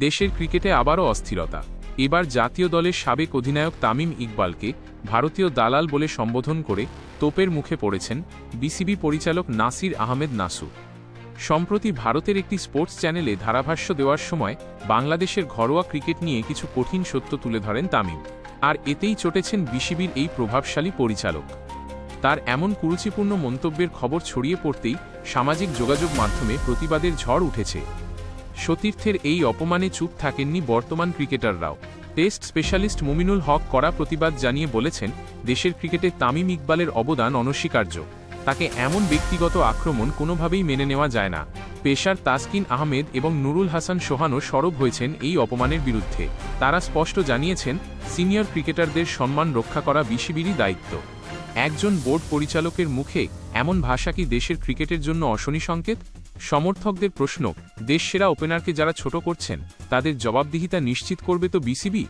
দেশের ক্রিকেটে আবারও অস্থিরতা। এবার জাতীয় দলের সাবেক অধিনায়ক তামিম ইকবালকে ভারতীয় দালাল বলে সম্বোধন করে তোপের মুখে পড়েছেন বিসিবি পরিচালক নাসির আহমেদ নাসু সম্প্রতি ভারতের একটি স্পোর্টস চ্যানেলে ধারাভাষ্য দেওয়ার সময় বাংলাদেশের ঘরোয়া ক্রিকেট নিয়ে কিছু কঠিন সত্য তুলে ধরেন তামিম। আর এতেই চটেছেন বিসিবির এই প্রভাবশালী পরিচালক। তার এমন কুরুচিপূর্ণ মন্তব্যের খবর ছড়িয়ে পড়তেই সামাজিক যোগাযোগ মাধ্যমে প্রতিবাদের ঝড় উঠেছে। সতীর্থের এই অপমানে চুপ থাকেননি বর্তমান ক্রিকেটাররাও। টেস্ট স্পেশালিস্ট মুমিনুল হক কড়া প্রতিবাদ জানিয়ে বলেছেন, দেশের ক্রিকেটে তামিম ইকবালের অবদান অনস্বীকার্য। তাকে এমন ব্যক্তিগত আক্রমণ কোনোভাবেই মেনে নেওয়া যায় না। পেশার তাসকিন আহমেদ এবং নুরুল হাসান সোহানও সরব হয়েছেন এই অপমানের বিরুদ্ধে। তারা স্পষ্ট জানিয়েছেন, সিনিয়র ক্রিকেটারদের সম্মান রক্ষা করা বিসিবিরই দায়িত্ব। একজন বোর্ড পরিচালকের মুখে এমন ভাষা কি দেশের ক্রিকেটের জন্য অশনি সংকেত? সমর্থকদের প্রশ্ন দেশসেরা ওপেনারকে যারা ছোট করছেন তাদের জবাবদিহিতা নিশ্চিত করবে তো বিসিবি